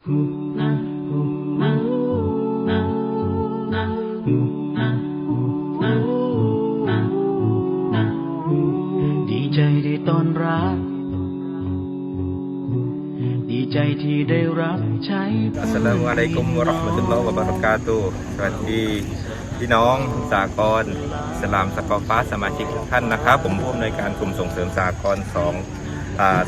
ดีใจได้ตอนรับดีใจที่ได้รับใช้ อัสสลามุอะลัยกุมวะเราะห์มะตุลลอฮ์วะบะเราะกาตุฮ์สวัสดี พี่น้องสากลสลามสกอฟ้าสมาชิกทุกท่านนะครับ ผมผู้อำนวยการกลุ่มส่งเสริมสากลสอง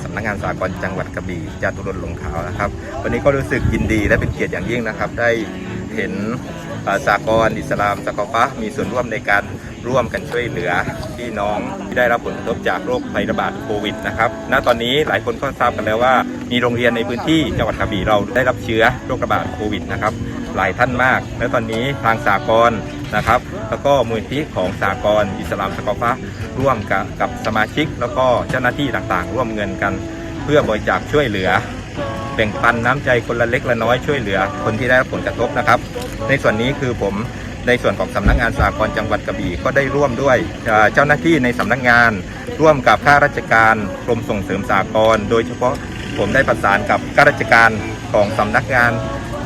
สำนักงานสากลจังหวัดกระบี่จตุรนต์ลงขาวนะครับ วันนี้ก็รู้สึกยินดีและเป็นเกียรติอย่างยิ่งนะครับ ได้เห็นสากลอิสลามสกอฟ้ามีส่วนร่วมในการร่วมกันช่วยเหลือพี่น้องที่ได้รับผลกระทบจากโรคภัยระบาดโควิดนะครับ ณ ตอนนี้หลายคนก็ทราบกันแล้วว่า มีโรงเรียนในพื้นที่จังหวัดกระบี่เราได้รับเชื้อโรคระบาดโควิดนะครับ หลายท่านมาก และตอนนี้ทางสากล นะครับ แล้วก็มูลที่ของสากลอิสลามสกอฟ้าร่วมกับกับสมาชิก แล้วก็เจ้าหน้าที่ต่างๆ ร่วมเงินกัน เพื่อบริจาคช่วยเหลือแบ่งปันน้ำใจคนละเล็กละน้อยช่วยเหลือ คนที่ได้รับผลกระทบนะครับ ในส่วนนี้คือผมในส่วนของสำนักงานสากลจังหวัดกระบี่ก็ได้ร่วมด้วยเอ่อเจ้าหน้าที่ในสำนักงาน ร่วมกับข้าราชการกรมส่งเสริมสากลโดยเฉพาะผมได้ประสานกับข้าราชการของสำนักงาน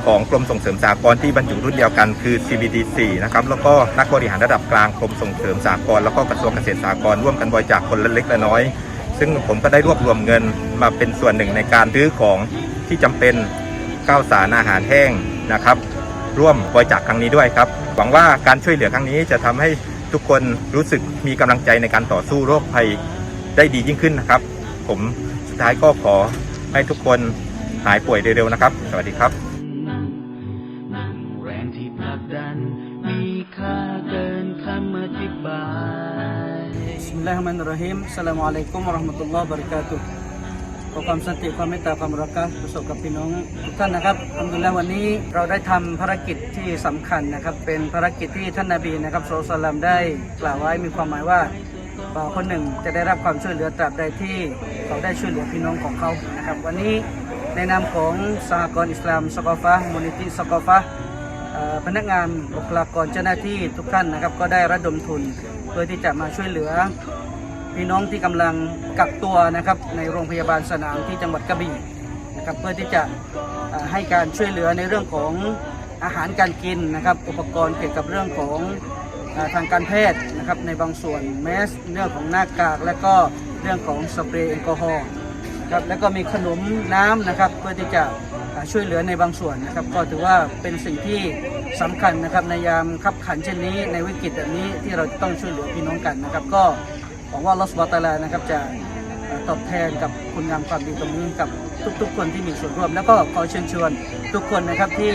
ของกรมส่งเสริมสากลที่บรรจุรุ่นเดียวกันคือ CBD4 นะครับแล้วก็นักบริหารระดับกลางกรมส่งเสริมสากลแล้วก็กระทรวงเกษตรสากลร่วมกันบริจาคคนละเล็กละน้อย ซึ่งผมก็ได้รวบรวมเงินมาเป็นส่วนหนึ่งในการซื้อของที่จำเป็นข้าวสารอาหารแห้งนะครับ ร่วมบริจาคครั้งนี้ด้วยครับ หวังว่าการช่วยเหลือครั้งนี้จะทำให้ทุกคนรู้สึกมีกำลังใจในการต่อสู้โรคภัยได้ดียิ่งขึ้นนะครับ ผมสุดท้ายก็ขอให้ทุกคนหายป่วยเร็วๆนะครับ สวัสดีครับ รงที่ผลักดัน มีค่าเกินคำอธิบาย Bismillahirrahmanirrahim. Assalamualaikum warahmatullahi wabarakatuh. ขอความสันติความเมตตาความรักกะประสบกับพี่น้องทุกท่านนะครับอัลฮัมดุลิลละวันนี้เราได้ทำภารกิจที่สำคัญนะครับ เป็นภารกิจที่ท่านนาบีนะครับสุลต่านลามได้กล่าวไว้มีความหมายว่า บ่าวคนหนึ่งจะได้รับความช่วยเหลือตราบใดที่เขาได้ช่วยเหลือพี่น้องของเขานะครับ วันนี้ในนามของสหกรณ์อิสลามสกอฟะมูลนิธิสกอฟะ พนักงานบุคลากรเจ้าหน้าที่ทุกท่านนะครับ ก็ได้ระดมทุนเพื่อที่จะมาช่วยเหลือ พี่น้องที่กำลังกักตัวนะครับในโรงพยาบาลสนามที่จังหวัดกระบี่นะครับเพื่อที่จะให้การช่วยเหลือในเรื่องของอาหารการกินนะครับ อุปกรณ์เกี่ยวกับเรื่องของอทางการแพทย์นะครับในบางส่วนแมสเรื่องของหน้ากากและก็เรื่องของสเปรย์แอลกอฮอล์ ครับแล้วก็มีขนมน้ำนะครับ เพื่อที่จะช่วยเหลือในบางส่วนนะครับ ก็ถือว่าเป็นสิ่งที่สำคัญนะครับในยามขับขันเช่นนี้ ในวิกฤตแบบนี้ที่เราต้องช่วยเหลือพี่น้องกันนะครับ ก็หวังว่าลอสวาตาลานะครับจะตอบแทนกับคุณงามความดีตรงนี้กับทุกๆ คนที่มีส่วนร่วม แล้วก็ขอเชิญชวนทุกคนนะครับที่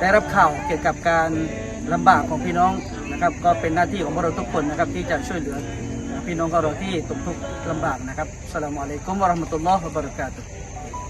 ได้รับข่าวเกี่ยวกับการลำบากของพี่น้องนะครับ ก็เป็นหน้าที่ของพวกเราทุกคนนะครับที่จะช่วยเหลือ พี่น้องของเราที่ตกทุกข์ลำบากนะครับสลามอะลัยกุมวะราะห์มะตุลลอฮ์วะบะเราะกาตุฮ์